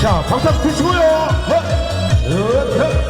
자, 박수 한번 치고요. 네. 네, 네.